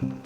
good.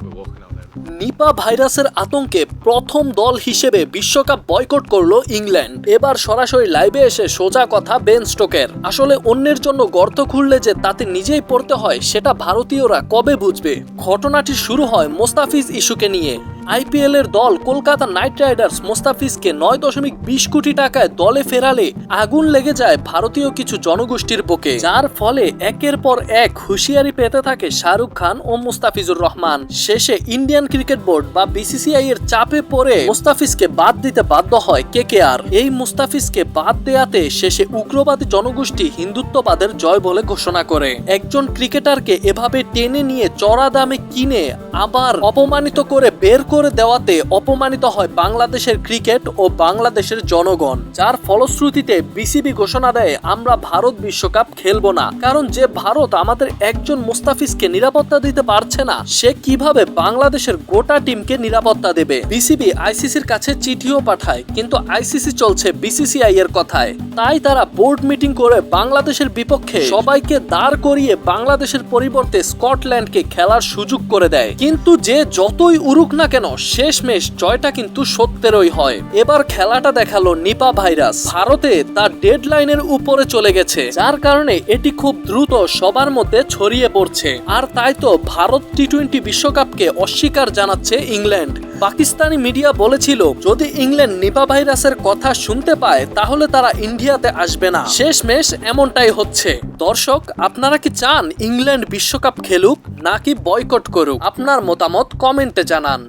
Nipa ভাইরাসের আতঙ্কে প্রথম দল হিসেবে বিশ্বকাপ বয়কট করল ইংল্যান্ড। এবার সরাসরি লাইভে এসে সোজা কথা বেন স্টোকের। আসলে অন্যের জন্য গর্ত খুললে যে তাতে নিজেই পড়তে হয়, সেটা ভারতীয়রা কবে বুঝবে? ঘটনাটি শুরু হয় মোস্তাফিজ ইস্যুকে নিয়ে। আইপিএল এর দল কলকাতা নাইট রাইডার্স মোস্তাফিজকে নয় দশমিক বিশ কোটি টাকায় দলে ফেরালে আগুন লেগে যায় ভারতীয় কিছু জনগোষ্ঠীর বুকে। যার ফলে একের পর এক হুঁশিয়ারি পেতে থাকে শাহরুখ খান ও মুস্তাফিজুর রহমান। শেষে ইন্ডিয়ান ক্রিকেট বোর্ড বা বিসিসিআই এর চাপে পড়ে মুস্তাফিজকে বাদ দিতে বাধ্য হয় কে কে কেকেআর। এই মুস্তাফিজকে বাদ দেয়াতে শেষে উগ্রবাদী জনগোষ্ঠী হিন্দুত্ববাদের জয় বলে ঘোষণা করে। একজন ক্রিকেটারকে এভাবে টেনে নিয়ে চড়া দামে কিনে আবার অপমানিত করে বের করে দেওয়াতে অপমানিত হয় বাংলাদেশের ক্রিকেট ও বাংলাদেশের জনগণ, যার ফলশ্রুতিতে বিসিবি ঘোষণা দেয়, আমরা ভারত বিশ্বকাপ খেলব না। কারণ যে ভারত আমাদের একজন মুস্তাফিজকে নিরাপত্তা দিতে পারছে না, সে কীভাবে বাংলাদেশের গোটা টিমকে নিরাপত্তা দেবে? বিসিবি আইসিসির কাছে চিঠিও পাঠায়, কিন্তু আইসিসি চলছে বিসিসিআই এর কথায়। তাই তারা বোর্ড মিটিং করে বাংলাদেশের বিপক্ষে সবাইকে দাঁড় করিয়ে বাংলাদেশের পরিবর্তে স্কটল্যান্ডকে খেলার সুযোগ করে দেয়। কিন্তু যে যতই উড়ুক না কেন, শেষমেশ জয়টা কিন্তু সত্যেরই হয়। এবার খেলাটা দেখাল নিপা ভাইরাস। ভারতে তার ডেডলাইনের উপরে চলে গেছে, যার কারণে এটি খুব দ্রুত সবার মধ্যে ছড়িয়ে পড়ছে। আর তাই তো ভারত টি টোয়েন্টি বিশ্বকাপকে অস্বীকার জানাচ্ছে ইংল্যান্ড। পাকিস্তানি মিডিয়া বলেছিল, যদি ইংল্যান্ড নিপা ভাইরাসের কথা শুনতে পায়, তাহলে তারা ইন্ডিয়াতে আসবে না। শেষমেশ এমনটাই হচ্ছে। দর্শক, আপনারা কি চান ইংল্যান্ড বিশ্বকাপ খেলুক, নাকি বয়কট করুক? আপনার মতামত কমেন্টে জানান।